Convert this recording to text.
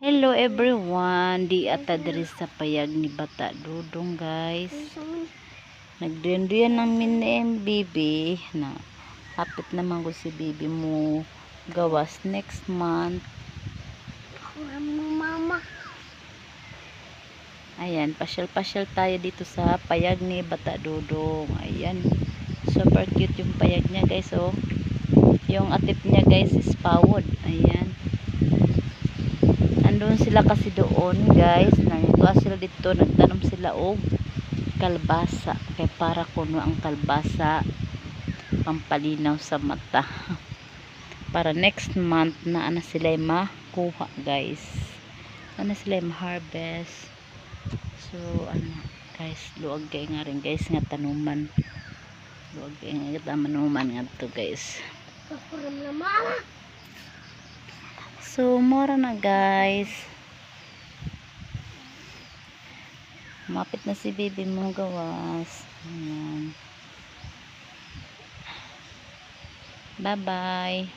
Hello everyone, di ata diri sa payag ni Bata Dudong guys. Nagduyan-duyan namin ni Bibi na hapit naman ko si Bibi mo gawas next month. Mama. Ayan, pasyal-pasyal tayo dito sa payag ni Bata Dudong. Ayan, super cute yung payag niya guys oh. Yung atip niya guys is pawod. Ayan. Sila kasi doon guys. Nangikuha sila dito. Nagtanom sila og kalbasa. Kaya para kuno ang kalbasa pampalinaw sa mata. para next month na ana sila makuha guys. Ana sila ma-harvest. So ano guys, luag kay nga rin guys nga tanuman. Luag kay nga tanuman nga to guys. So, mora na guys. Mapit na si baby mong gawas. Ayan. Bye-bye.